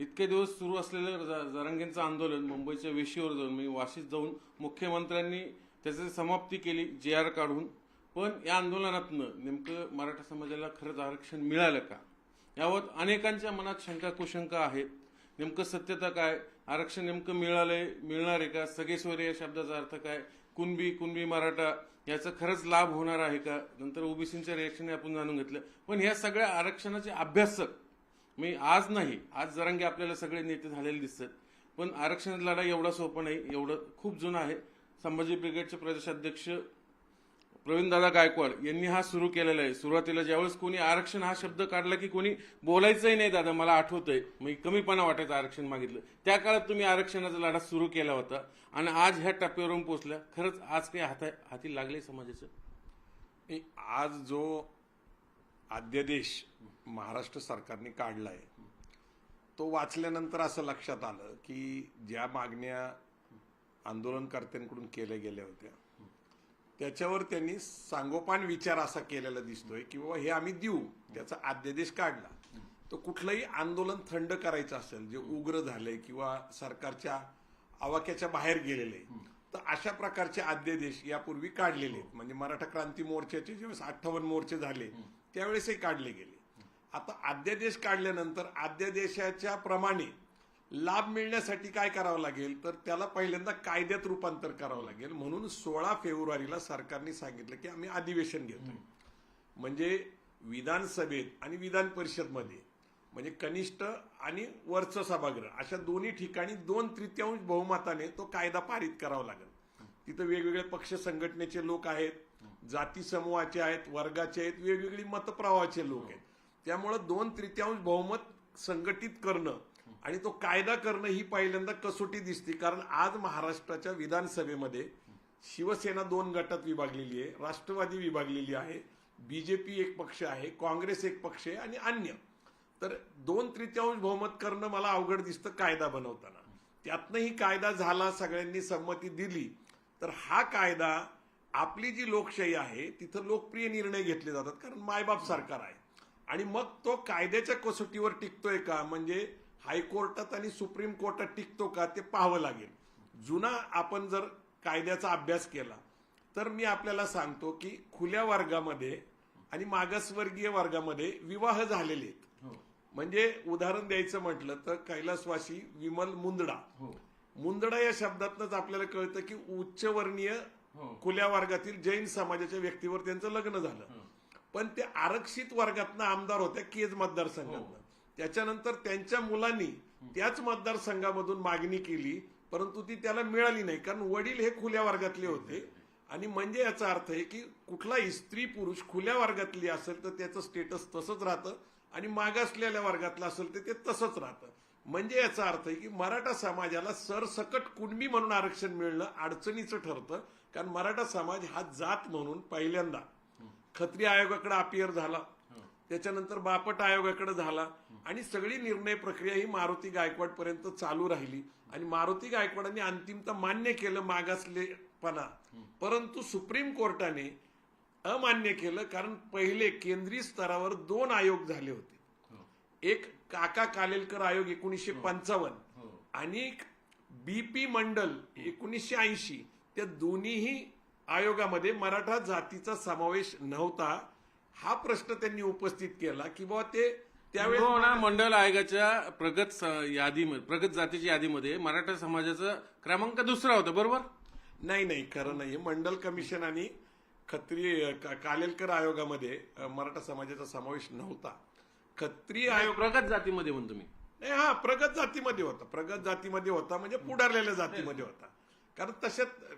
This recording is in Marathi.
इतके दिवस सुरू असलेलं ज- जरांगेंचं आंदोलन मुंबईच्या वेशीवर जाऊन मी वाशीत जाऊन मुख्यमंत्र्यांनी त्याची समाप्ती केली जे आर काढून. पण या आंदोलनातनं नेमकं मराठा समाजाला खरंच आरक्षण मिळालं का? यावर अनेकांच्या मनात शंका कुशंका आहेत. नेमकं सत्यता काय? आरक्षण नेमकं मिळालंय मिळणार आहे का? सगेश्वरी या शब्दाचा अर्थ काय? कुणबी कुणबी मराठा याचा खरंच लाभ होणार आहे का? नंतर ओबीसींच्या रिएक्शन आपण जाणून घेतलं. पण ह्या सगळ्या आरक्षणाचे अभ्यासक मी आज नाही आज जरांगे आपल्याला सगळे नेते झालेले दिसतात. पण आरक्षण लढा एवढा सोपा नाही एवढं खूप जुनं आहे. संभाजी ब्रिगेडचे प्रदेशाध्यक्ष प्रवीणदादा गायकवाड यांनी हा सुरू केलेला आहे. सुरुवातीला ज्यावेळेस कोणी आरक्षण हा शब्द काढला की कोणी बोलायचंही नाही दादा मला आठवतंय. मी कमीपणा वाटायचं आरक्षण मागितलं. त्या काळात तुम्ही आरक्षणाचा लढा सुरू केला होता आणि आज ह्या टप्प्यावरून पोचल्या खरंच आज काही हाता हाती लागले समाजाचं? आज जो अध्यादेश महाराष्ट्र सरकारने काढला आहे तो वाचल्यानंतर असं लक्षात आलं की ज्या मागण्या आंदोलनकर्त्यांकडून केल्या गेल्या होत्या त्याच्यावर त्यांनी सांगोपान विचार असा केलेला दिसतोय की बाबा हे आम्ही देऊ त्याचा अध्यादेश काढला. तो कुठलंही आंदोलन थंड करायचं असेल जे उग्र झालंय किंवा सरकारच्या आवाक्याच्या बाहेर गेलेले तर अशा प्रकारचे अध्यादेश यापूर्वी काढलेले आहेत. म्हणजे मराठा क्रांती मोर्चाचे ज्यावेळेस अठ्ठावन्न मोर्चे झाले त्यावेळेसही काढले गेले. आता अध्यादेश काढल्यानंतर अध्यादेशाच्या प्रमाणे लाभ मिळण्यासाठी काय करावं लागेल? तर त्याला पहिल्यांदा कायद्यात रूपांतर करावं लागेल. म्हणून सोळा फेब्रुवारीला सरकारने सांगितलं की आम्ही अधिवेशन घेतोय. म्हणजे विधानसभेत आणि विधान परिषदमध्ये म्हणजे कनिष्ठ आणि वरचं सभागृह अशा दोन्ही ठिकाणी दोन तृतीयांश बहुमताने तो कायदा पारित करावा लागेल. तिथं वेगवेगळे पक्ष संघटनेचे लोक आहेत जाती समूहाचे आहेत वर्गाचे आहेत वेगवेगळी मतप्रवाहाचे लोक आहेत. त्यामुळं दोन तृतीयांश बहुमत संघटित करणं आणि तो कायदा करणं ही पहिल्यांदा कसोटी दिसते. कारण आज महाराष्ट्राच्या विधानसभेमध्ये शिवसेना दोन गटात विभागलेली आहे राष्ट्रवादी विभागलेली आहे बीजेपी एक पक्ष आहे काँग्रेस एक पक्ष आहे आणि अन्य. तर दोन तृतीयांश बहुमत करणं मला अवघड दिसतं कायदा बनवताना. त्यातनंही कायदा झाला सगळ्यांनी संमती दिली. तर हा कायदा आपली जी लोकशाही आहे तिथं लोकप्रिय निर्णय घेतले जातात कारण मायबाप सरकार आहे. आणि मग तो कायद्याच्या कसोटीवर टिकतोय का? म्हणजे हायकोर्टात आणि सुप्रीम कोर्टात टिकतो का? ते पाहावं लागेल. जुना आपण जर कायद्याचा अभ्यास केला तर मी आपल्याला सांगतो की खुल्या वर्गामध्ये आणि मागासवर्गीय वर्गामध्ये विवाह झालेले आहेत. म्हणजे उदाहरण द्यायचं म्हटलं तर कैलासवासी विमल मुंदडा. मुंदडा या शब्दातनच आपल्याला कळतं की उच्चवर्णीय खुल्या वर्गातील जैन समाजाच्या व्यक्तीवर त्यांचं लग्न झालं. पण ते आरक्षित वर्गातनं आमदार होत्या केज मतदारसंघातनं. त्याच्यानंतर त्यांच्या मुलांनी त्याच मतदारसंघामधून मागणी केली परंतु ती त्याला मिळाली नाही कारण वडील हे खुल्या वर्गातले होते. आणि म्हणजे याचा अर्थ आहे की कुठलाही स्त्री पुरुष खुल्या वर्गातली असेल तर त्याचं स्टेटस तसंच राहतं आणि मागासलेल्या वर्गातलं असेल तर ते तसंच राहतं. म्हणजे याचा अर्थ आहे की मराठा समाजाला सरसकट कुणबी म्हणून आरक्षण मिळणं अडचणीचं ठरतं कारण मराठा समाज हा जात म्हणून पहिल्यांदा खत्री आयोगाकडे अपियर झाला. त्याच्यानंतर बापट आयोगाकडे झाला. आणि सगळी निर्णय प्रक्रिया ही मारुती गायकवाड पर्यंत चालू राहिली. आणि मारुती गायकवाडांनी अंतिमता मान्य केलं मागासलेपणा. परंतु सुप्रीम कोर्टाने अमान्य केलं कारण पहिले केंद्रीय स्तरावर दोन आयोग झाले होते. एक काका कालेलकर आयोग एकोणीसशे पंचावन्न आणि बीपी मंडल एकोणीसशे ऐंशी. त्या दोन्हीही आयोगामध्ये मराठा जातीचा समावेश नव्हता. हा प्रश्न त्यांनी उपस्थित केला की बाबा ते त्यावेळेस ना मंडळ आयोगाच्या प्रगत यादीमध्ये प्रगत जातीच्या यादीमध्ये मराठा समाजाचा क्रमांक दुसरा होता बरोबर? नाही नाही खरं नाही. मंडल कमिशन आणि खत्री कालेलकर आयोगामध्ये मराठा समाजाचा समावेश नव्हता. खत्री आयोग प्रगत जातीमध्ये म्हणतो मी. नाही हा प्रगत जातीमध्ये होता. प्रगत जातीमध्ये होता म्हणजे पुढारलेल्या जातीमध्ये होता. कारण तशात